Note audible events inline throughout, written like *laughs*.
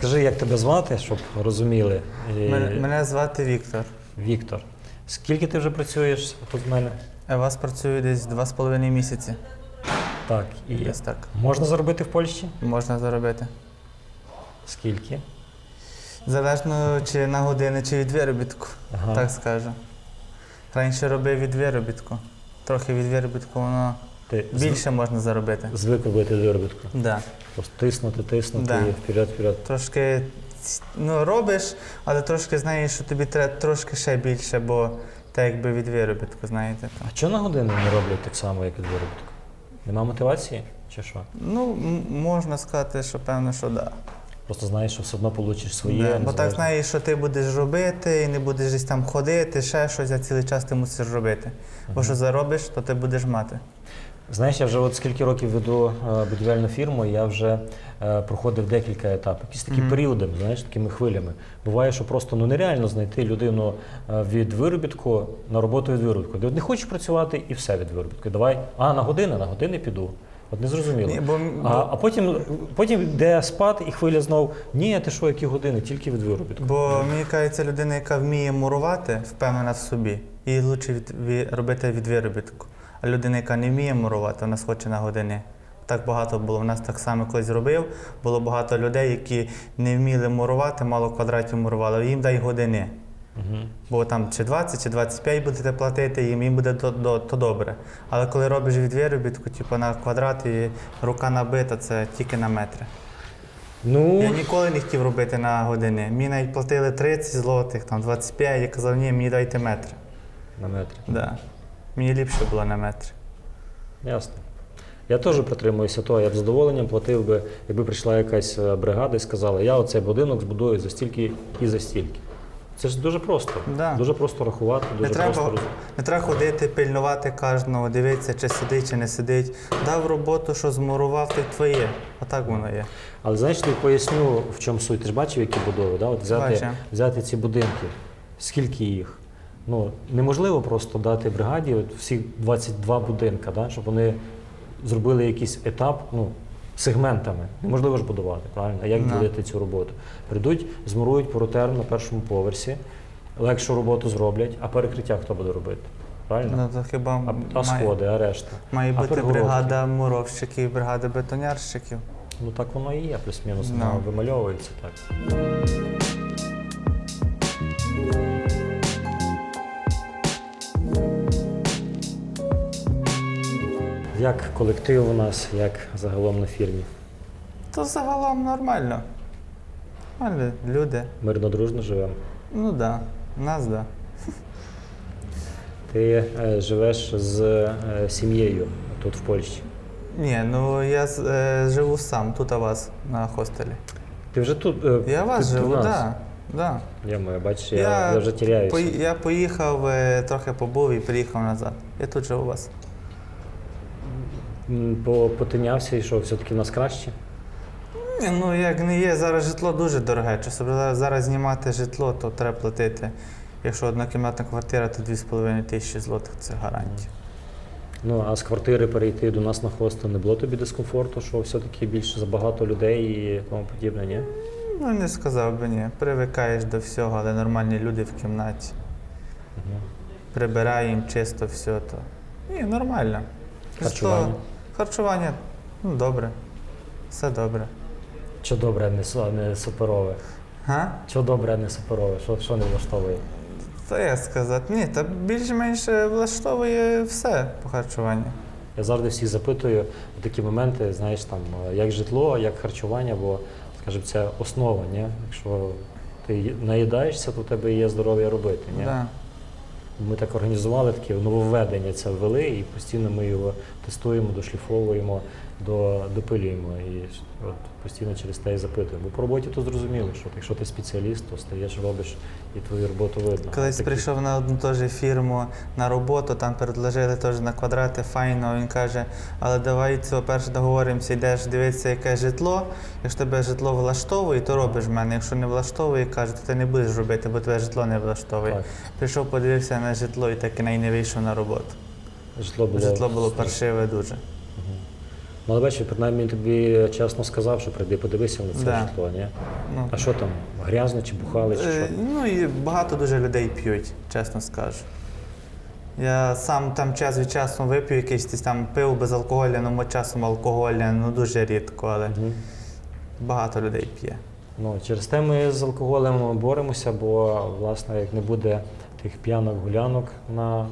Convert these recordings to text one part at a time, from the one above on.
Скажи, як тебе звати, щоб розуміли. Мене, мене звати Віктор. Віктор. Скільки ти вже працюєш тут в мене? Я вас працюю десь два з половиною місяці. Так. І Десь так. можна заробити в Польщі? Можна заробити. Скільки? Залежно чи на години, чи від виробітку, Ага. так скажу. Раніше робив від виробітку. Трохи від виробітку воно Ти більше можна заробити. звик робити виробітку. Да. Просто тиснути, тиснути Да. і вперед, вперед. Трошки ну, робиш, але трошки знаєш, що тобі треба трошки ще більше, бо так якби від виробітку, знаєте. то. А чого на години не роблять так само, як від виробітку? Нема мотивації? Чи що? Ну, м- можна сказати, що певно, що так. Да. Просто знаєш, що все одно получиш своє. Да, бо так незалежно. знаєш, що ти будеш робити і не будеш десь там ходити, ще щось, а цілий час ти мусиш робити. Бо що заробиш, то ти будеш мати. Знаєш, я вже от скільки років веду е, будівельну фірму, я вже е, проходив декілька етапів. Якісь такі Мгм. періоди, знаєш, такими хвилями. Буває, що просто ну нереально знайти людину е, від виробітку на роботу від виробітку. Ти не хочеш працювати і все від виробітку. Давай, а на години, на години піду. От не зрозуміло. Ні, бо, А, а потім, потім йде спад і хвиля знов. Ні, ти що, які години, тільки від виробітку. бо мені кажеться, людина, яка вміє мурувати, впевнена в собі, їй краще від, ві- робити від виробітку. А людина, яка не вміє мурувати, вона схоче на години. Так багато було. У нас так само колись робив. Було багато людей, які не вміли мурувати, мало квадратів мурували. Їм дай години. Угу. Бо там чи 20, чи 25 будете платити, їм, їм буде то, то, то добре. Але коли робиш від виробітку, типу на квадрат і рука набита, це тільки на метри. Ну, Я ніколи не хотів робити на години. Мені навіть платили 30 злотих, там 25, я казав, ні, мені дайте метри. на метрі. Да. Мені ліпше було на метри. Ясно. Я теж притримуюся того, я б з задоволенням платив би, якби прийшла якась е, бригада і сказала, я оцей будинок збудую за стільки і за стільки. Це ж дуже просто. Да. Дуже просто рахувати, Не дуже треба, просто не треба ходити, пильнувати кожного, дивитися, чи сидить, чи не сидить. Дав роботу, що змурував, то й твоє. Отак воно є. Але знаєш, тобі поясню, в чому суть. Ти ж бачив, які будови, да? От взяти, взяти ці будинки, скільки їх. Ну, неможливо просто дати бригаді от всі 22 будинка, да? щоб вони зробили якийсь етап ну, сегментами. Неможливо ж будувати, правильно? А як ділити цю роботу? Прийдуть, змурують поротерм на першому поверсі, легшу роботу зроблять, а перекриття хто буде робити? Правильно? Ну, то хіба А, а має, сходи, а решта. має а бути перегородки? бригада муровщиків, бригада бетонярщиків. Ну так воно і є, плюс-мінус, Ну. воно вимальовується так. Як колектив у нас, як загалом на фірмі? То загалом нормально. Нормально, люди. Мирно дружно живемо. Ну так, да. нас так. Да. Ти е, живеш з е, сім'єю тут в Польщі. Ні, ну я е, живу сам, тут у вас на хостелі. Ти вже тут? е, Я у вас ти- ти живу, в так. нас? Да, да. Я маю, бачиш, я, я, вже тіряюся. пої- я поїхав, е, трохи побув і приїхав назад. Я тут живу у вас. Потинявся і що, все-таки в нас краще? Ні, ну як не є, зараз житло дуже дороге. Чи зараз знімати житло, то треба платити. Якщо однокімнатна квартира, то 2,5 тисячі злотих це гарантія. Ну, а з квартири перейти до нас на хостел не було тобі дискомфорту, що все-таки більше забагато людей і тому подібне, ні? Ну не сказав би ні. Привикаєш до всього, але нормальні люди в кімнаті. Угу. Прибираємо чисто все то. Ні, нормально. Харчування? Харчування, ну добре. Все добре. Що добре, а не, су- а не суперове? Га? Що добре, а не суперове? Що, що не влаштовує? Та я сказати, ні, та більш-менш влаштовує все по харчуванню. Я завжди всіх запитую в такі моменти, знаєш, там, е, як житло, як харчування, бо, скажімо, це основа, ні? Якщо ти наїдаєшся, то в тебе є здоров'я робити. Ні? Да. Ми так організували таке нововведення це ввели, і постійно ми його тестуємо, дошліфовуємо, до, допилюємо. І от постійно через те і запитуємо. Бо по роботі то зрозуміло, що якщо ти спеціаліст, то стаєш, робиш і твою роботу видно. Колись Такі- прийшов на одну теж фірму на роботу, там предложили теж на квадрати, файно. Він каже, але давай цього перше договоримося, йдеш дивитися, яке житло. Якщо тебе житло влаштовує, то робиш в мене. Якщо не влаштовує, каже, то ти не будеш робити, бо тебе житло не влаштовує. Так. Прийшов, подивився на житло і так і не вийшов на роботу. Житло було, Житло було паршиве дуже. Ну, але бачиш, принаймні тобі чесно сказав, що прийди подивися на це Да. житло, ні? Ну, А що там, грязно чи бухали, чи Е, що? Ну і багато дуже людей п'ють, чесно скажу. Я сам там час від часу вип'ю якийсь десь там пиво безалкогольне, часом алкогольне, ну дуже рідко, але Мгм. багато людей п'є. Ну, через те ми з алкоголем боремося, бо власне, як не буде тих п'янок гулянок на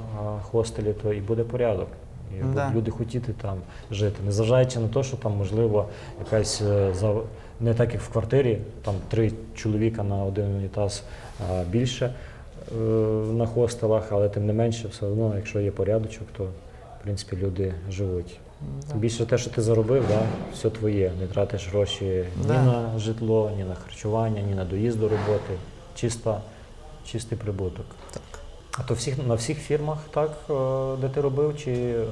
хостелі, то і буде порядок. І будуть Да. люди хотіти там жити. Незважаючи на те, що там можливо якась е, за не так, як в квартирі, там три чоловіка на один унітаз а, більше е, на хостелах, але тим не менше, все одно, якщо є порядочок, то в принципі люди живуть. Тим Більше те, що ти заробив, да, все твоє. Не тратиш гроші Да. ні на житло, ні на харчування, ні на доїзд до роботи. Чиста, чистий прибуток. А то всіх, на всіх фірмах, так, е, де ти робив, чи е,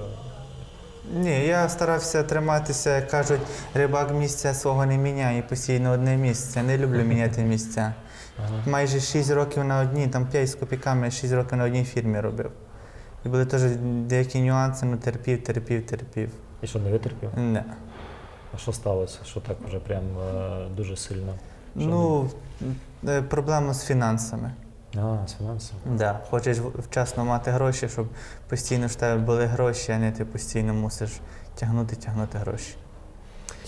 Ні, я старався триматися, як кажуть, рибак місця свого не міняє, постійно одне місце. Не люблю *laughs* міняти місця. ага. Майже 6 років на одній, там 5 з копійками, 6 років на одній фірмі робив. І були теж деякі нюанси, ну терпів, терпів, терпів. і що не витерпів? Не. А що сталося? Що так вже прям е, дуже сильно? Що Ну, проблема з фінансами. А, з фінансами. Да. Хочеш вчасно мати гроші, щоб постійно в тебе були гроші, а не ти постійно мусиш тягнути, тягнути гроші.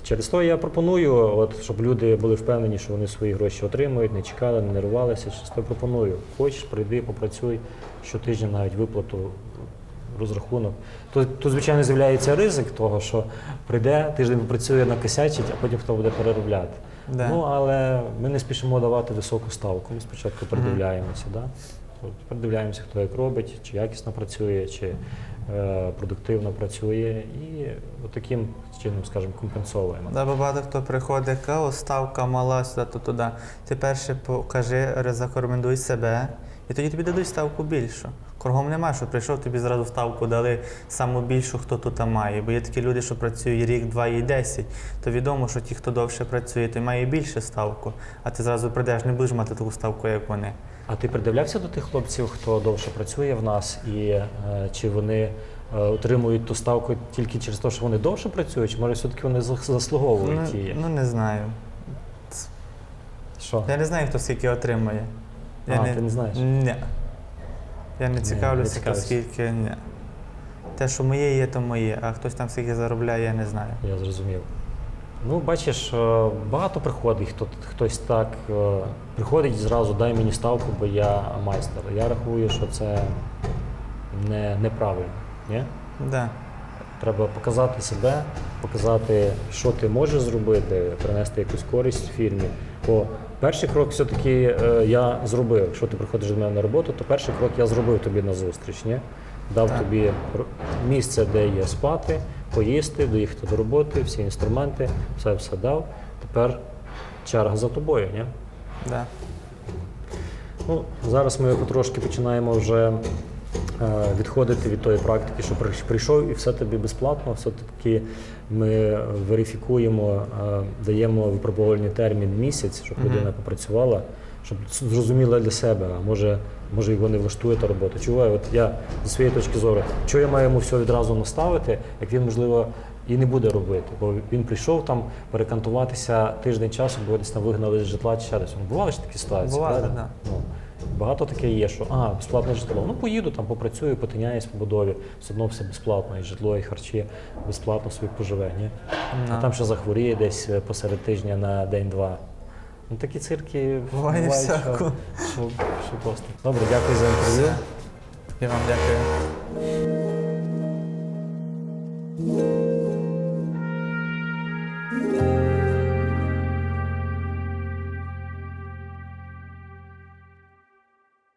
Через то я пропоную, от, щоб люди були впевнені, що вони свої гроші отримують, не чекали, не нервувалися. Через то пропоную. Хочеш, прийди, попрацюй щотижня навіть виплату, розрахунок. Тут, тут, звичайно, з'являється ризик того, що прийде, тиждень попрацює, накосячить, а потім хто буде переробляти. Да. Ну, але ми не спішимо давати високу ставку. Ми спочатку придивляємося. Да? Придивляємося, хто як робить, чи якісно працює, чи е, продуктивно працює, і от таким чином, скажімо, компенсовуємо. Да, бо багато хто приходить, каже, «О, ставка мала сюди, то туди. Ти перше покажи, закормендуй себе, і тоді тобі дадуть ставку більшу. Кругом нема, що прийшов, тобі зразу ставку дали саму більшу, хто тут має. Бо є такі люди, що працюють рік, два і десять. То відомо, що ті, хто довше працює, той має більше ставку. А ти зразу прийдеш, не будеш мати таку ставку, як вони. А ти придивлявся до тих хлопців, хто довше працює в нас, і е, чи вони е, отримують ту ставку тільки через те, що вони довше працюють, чи може все-таки вони зас- заслуговують Ну, її? ну не знаю. Що? Я не знаю, хто скільки отримує. А, ти не знаєш? Ні. Я не не цікавлюся, хто цікавишся. скільки. Ні. Те, що моє, є, то моє, а хтось там скільки заробляє, я не знаю. Я зрозумів. Ну, бачиш, е, багато приходить, хто, хтось так е, приходить і зразу дай мені ставку, бо я майстер. Я рахую, що це не, неправильно. Ні? Да. Треба показати себе, показати, що ти можеш зробити, принести якусь користь фірмі. Бо перший крок все-таки е, я зробив. Якщо ти приходиш до мене на роботу, то перший крок я зробив тобі на зустріч. Ні? Дав Так. тобі місце, де є спати, поїсти, доїхати до роботи, всі інструменти, все все дав. Тепер черга за тобою. Ні? Да. Ну, зараз ми потрошки починаємо вже відходити від тої практики, що прийшов і все тобі безплатно. Все-таки ми верифікуємо, е, даємо випробувальний термін місяць, щоб людина попрацювала, щоб зрозуміла для себе, а може, може його не влаштує та робота. Чого я, от я зі своєї точки зору, чого я маю йому все відразу наставити, як він, можливо, і не буде робити, бо він прийшов там перекантуватися тиждень часу, бо десь там вигнали з житла чи ще десь. Ну, Бували ж такі ситуації? Бували, правда? да. Ну, Багато таке є, що а, безплатне житло. Ну поїду там, попрацюю, потиняюсь по будові, все одно все безплатно, і житло, і харчі безплатно собі поживе. Ні? А там ще захворіє десь е, посеред тижня на день-два. Ну Такі цирки бувають, всяко. Що, що, що просто. Добре, дякую за інтерв'ю. Я вам дякую.